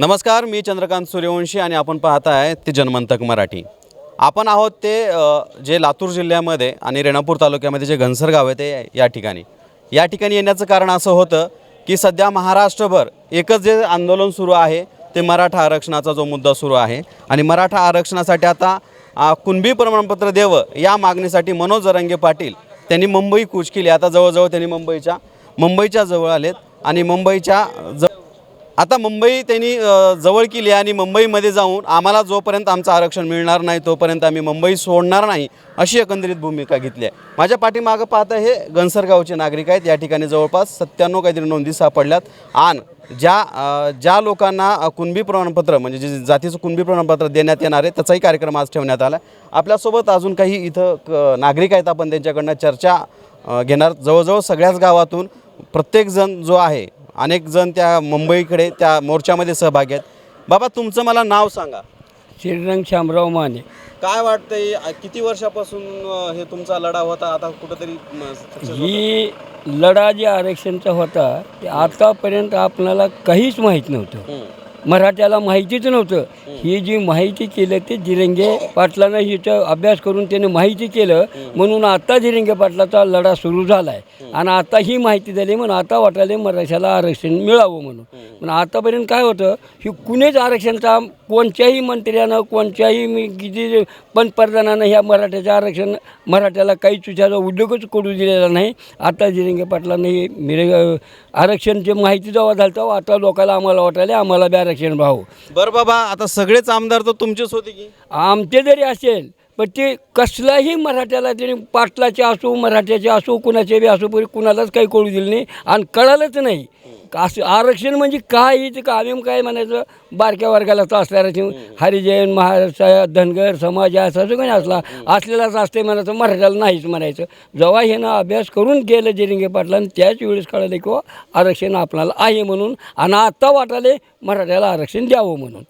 नमस्कार मी चंद्रकांत सूर्यवंशी आणि आपण पाहत आहे ते जनमंतक मराठी. आपण आहोत ते जे लातूर जिल्ह्यामध्ये आणि रेणापूर तालुक्यामध्ये जे घनसर गाव आहे ते या ठिकाणी. या ठिकाणी येण्याचं कारण असं होतं की सध्या महाराष्ट्रभर एकच जे आंदोलन सुरू आहे ते मराठा आरक्षणाचा जो मुद्दा सुरू आहे. आणि मराठा आरक्षणासाठी आता कुणबी प्रमाणपत्र देवं या मागणीसाठी मनोज रंगे पाटील त्यांनी मुंबई कूच केली. आता जवळजवळ त्यांनी मुंबईच्या मुंबईच्या जवळ आलेत आणि मुंबईच्या ज आता मुंबई त्यांनी जवळ केली आणि मुंबईमध्ये जाऊन आम्हाला जोपर्यंत आमचं आरक्षण मिळणार नाही तोपर्यंत आम्ही मुंबई सोडणार नाही अशी एकंदरीत भूमिका घेतली आहे. माझ्या पाठीमागं पाहता हे घनसरगावचे नागरिक आहेत. या ठिकाणी जवळपास सत्त्याण्णव काहीतरी नोंदी सापडल्यात. आणि ज्या ज्या लोकांना कुणबी प्रमाणपत्र म्हणजे जे जातीचं कुणबी प्रमाणपत्र देण्यात येणार आहे त्याचाही कार्यक्रम आज ठेवण्यात आला आपल्यासोबत अजून काही इथं क- नागरिक आहेत. आपण त्यांच्याकडनं चर्चा घेणार. जवळजवळ सगळ्याच गावातून प्रत्येकजण जो आहे अनेक जण त्या मुंबईकडे त्या मोर्चामध्ये सहभागी आहेत. बाबा तुमचं मला नाव सांगा. श्रीरंग शामराव माने. काय वाटतंय अ, किती वर्षापासून अ, हे तुमचा लढा होता? आता कुठंतरी म, success होतोय? ही लढा जे आरक्षणचा होता ते आतापर्यंत आपल्याला काहीच माहीत नव्हतं. मराठ्याला माहितीच नव्हतं. ही जी माहिती केलं ते जिरंगे पाटलानं हिचं अभ्यास करून त्याने माहिती केलं. म्हणून आता जिरंगे पाटलाचा लढा सुरू झाला आहे आणि आता ही माहिती झाली म्हणून आता वाटायला मराठ्याला आरक्षण मिळावं म्हणून. पण आतापर्यंत काय होतं ही कुणीच आरक्षणचा कोणत्याही मंत्र्यानं कोणत्याही मी किती पंतप्रधानानं ह्या मराठ्याच्या आरक्षण मराठ्याला काही तुझ्याचा उद्योगच करू दिलेला नाही. आता जिरंगे पाटलानं हे मिरे आरक्षणची माहिती जेव्हा झालं तेव्हा आता लोकांना आम्हाला वाटायला आम्हाला बॅर आरक्षण भाऊ. बरं बाबा आता सगळेच आमदार तर तुमचेच होते की? आमचे जरी असेल पण ते कसलाही मराठ्याला तरी पाटलाचे असो मराठ्याचे असो कुणाचे बी असो पण कुणालाच काही कळू दिलं नाही आणि कळालंच नाही. असं आरक्षण म्हणजे काय हिचं का आम्ही काय म्हणायचं? बारक्या वर्गाला तर असल्याला हरिजैन महाराष्ट्र धनगर समाज असं सगळं काही असला असलेलाच असते म्हणायचं मराठ्याला नाहीच म्हणायचं. जेव्हा ह्यानं अभ्यास करून गेलं जिरिंगे पाटलानं त्याच वेळेस कळलं की बुवा आरक्षण आपल्याला आहे म्हणून आणि आता वाटाले मराठ्याला आरक्षण द्यावं म्हणून.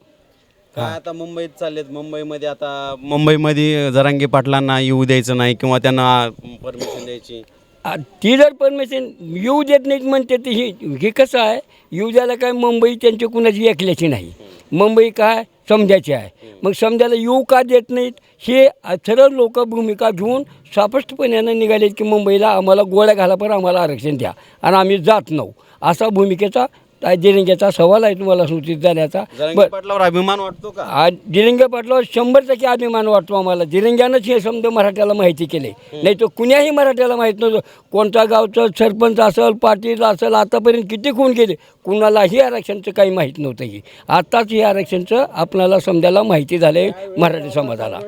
काय आता मुंबईत चाललेत? मुंबईमध्ये आता मुंबईमध्ये जरांगे पाटलांना येऊ द्यायचं नाही किंवा त्यांना परमिशन द्यायची. ती जर परमिशन येऊ देत नाहीत म्हणते ते ही हे कसं आहे? येऊ द्यायला काय मुंबई त्यांची कुणाची ऐकल्याची नाही. मुंबई काय? समजायची आहे. मग समजायला येऊ का देत नाहीत? हे सरळ लोक भूमिका घेऊन स्पष्टपणानं निघालेत की मुंबईला आम्हाला गोळ्या घाला पण आम्हाला आरक्षण द्या. आणि आम्ही जात नऊ असा भूमिकेचा जिरिंग्याचा सवाल आहे तुम्हाला सूचित झाल्याचा. जरांगे पाटलावर अभिमान वाटतो का? आज जिरिंगे पाटलावर शंभर टक्के अभिमान वाटतो आम्हाला. जिरिंग्यानंच हे समजा मराठ्याला माहिती केले. नाही तर कुण्याही मराठ्याला माहीत नव्हतं. कोणत्या गावचं सरपंच असेल पाटील असेल आतापर्यंत किती खून केले? कुणालाही आरक्षणचं काही माहीत नव्हतं ही. आत्ताच हे आरक्षणचं आपल्याला समजायला माहिती झाले मराठी समाजाला.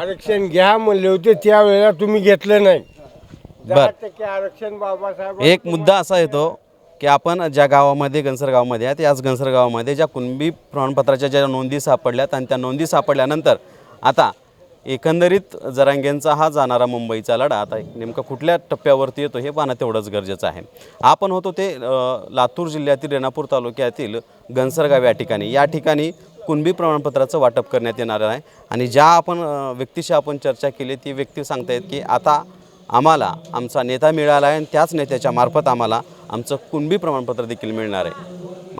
आरक्षण घ्या म्हणले होते त्यावेळेला तुम्ही घेतलं नाही. बर. दहा टक्के आरक्षण बाबासाहेब एक मुद्दा असा येतो की आपण ज्या गावामध्ये घनसरगावमध्ये आहे त्याच घनसरगावामध्ये ज्या कुणबी प्रमाणपत्राच्या ज्या नोंदी सापडल्यात आणि त्या नोंदी सापडल्यानंतर आता एकंदरीत जरांगेंचा हा जाणारा मुंबईचा लढा. आता नेमका कुठल्या टप्प्यावरती येतो हे पाहणं तेवढंच गरजेचं आहे. आपण होतो ते लातूर जिल्ह्यातील रेणापूर तालुक्यातील घनसरगाव या ठिकाणी. या ठिकाणी कुणबी प्रमाणपत्राचं वाटप करण्यात येणार आहे आणि ज्या आपण व्यक्तीशी आपण चर्चा केली ती व्यक्ती सांगतायत की आता आम्हाला आमचा नेता मिळाला आहे आणि त्याच नेत्याच्या मार्फत आम्हाला आमचं कुणबी प्रमाणपत्र देखील मिळणार आहे.